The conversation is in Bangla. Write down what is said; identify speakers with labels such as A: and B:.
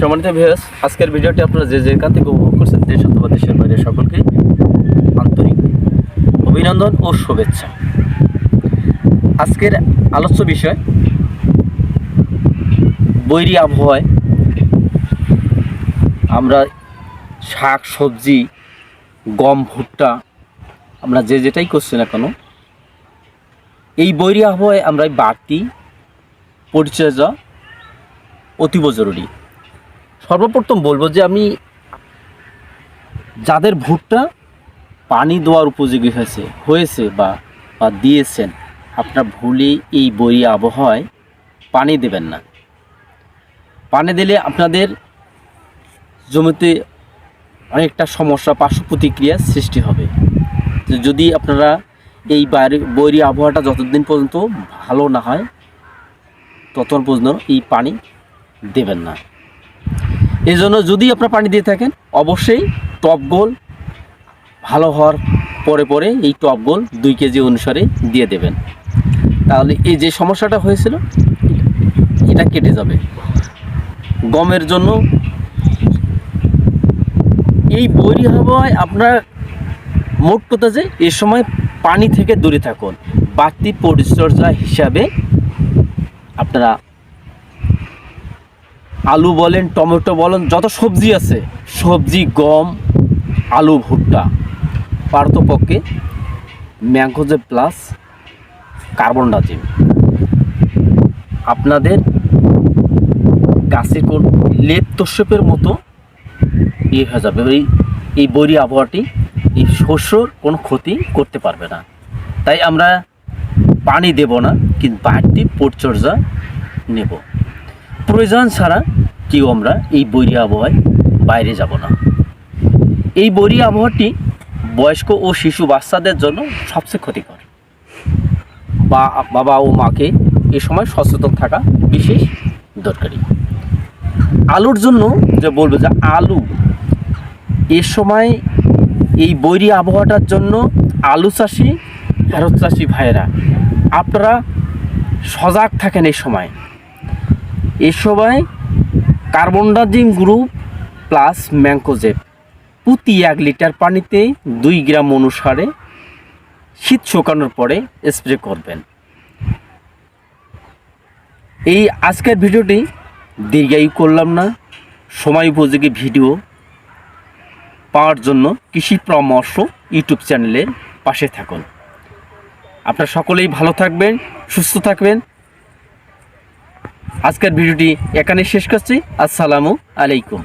A: সম্মানিত ভিউয়ার্স আজকের ভিডিওটি আপনারা যে যেখান থেকে উপভোগ করছেন, দেশ অথবা দেশের বাইরে সকলকে আন্তরিক অভিনন্দন ও শুভেচ্ছা। আজকের আলোচ্য বিষয়, বৈরী আবহাওয়ায় আমরা শাক, সবজি, গম, ভুট্টা আমরা যে যেটাই করছি না কেন, এই বৈরী আবহাওয়ায় আমরা বাড়তি পরিচর্যা অতীব জরুরি। সর্বপ্রথম বলব যে আমি যাদের ভুট্টা পানি দেওয়ার উপযোগী হয়েছে হয়েছে বা বা দিয়েছেন, আপনার ভুলে এই বই আবহাওয়ায় পানি দেবেন না। পানি দিলে আপনাদের জমিতে অনেকটা সমস্যা পার্শ্ব প্রতিক্রিয়ার সৃষ্টি হবে। যদি আপনারা এই বাইরে বৈরী আবহাওয়াটা যতদিন পর্যন্ত ভালো না হয় ততক্ষণ পর্যন্ত এই পানি দেবেন না। এই জন্য যদি আপনার পানি দিয়ে থাকেন, অবশ্যই টপ গোল ভালো হওয়ার পরে পরে এই টপ গোল দুই কেজি অনুসারে দিয়ে দেবেন। তাহলে এই যে সমস্যাটা হয়েছিল, এটা কেটে যাবে। গমের জন্য এই বৈরী আবহাওয়ায় আপনার মোট কথা যে এ সময় পানি থেকে দূরে থাকুন। বাড়তি পরিচর্যা হিসাবে আপনারা আলু বলেন, টমেটো বলেন, যত সবজি আছে, সবজি, গম, আলু, ভুট্টা পার্থপক্ষে ম্যাঙ্গোজে প্লাস কার্বন ডাইজিম আপনাদের গাছে কোন লেপ তোষেপের মতো ইয়ে হয়ে যাবে এই এই বৈরী আবহাওয়াটি, এই শস্যর কোনো ক্ষতি করতে পারবে না। তাই আমরা পানি দেব না, কিন্তু বাড়তি পরিচর্যা নেব। প্রয়োজন ছাড়া কেউ আমরা এই বৈরী আবহাওয়ায় বাইরে যাব না। এই বৈরী আবহাওয়াটি বয়স্ক ও শিশু বাচ্চাদের জন্য সবচেয়ে ক্ষতিকর। বা, বাবা ও মাকে এ সময় সচেতন থাকা বিশেষ দরকারি। আলুর জন্য যে বলব যে আলু, এ সময় এই বৈরী আবহাওয়াটার জন্য আলু চাষি ফেরত চাষি ভাইয়েরা, আপনারা সজাগ থাকেন এই সময়। এ সময় কার্বনডাজিম গ্রুপ প্লাস ম্যাঙ্কোজেব প্রতি এক লিটার পানিতে দুই গ্রাম অনুসারে শীত শুকানোর পরে স্প্রে করবেন। এই আজকের ভিডিওটি দীর্ঘায়ু করলাম না, সময় উপযোগী ভিডিও পাওয়ার জন্য কৃষি পরামর্শ ইউটিউব চ্যানেলের পাশে থাকুন। আপনারা সকলেই ভালো থাকবেন, সুস্থ থাকবেন আজকের ভিডিওটি এখানে শেষ করছি। আসসালামু আলাইকুম।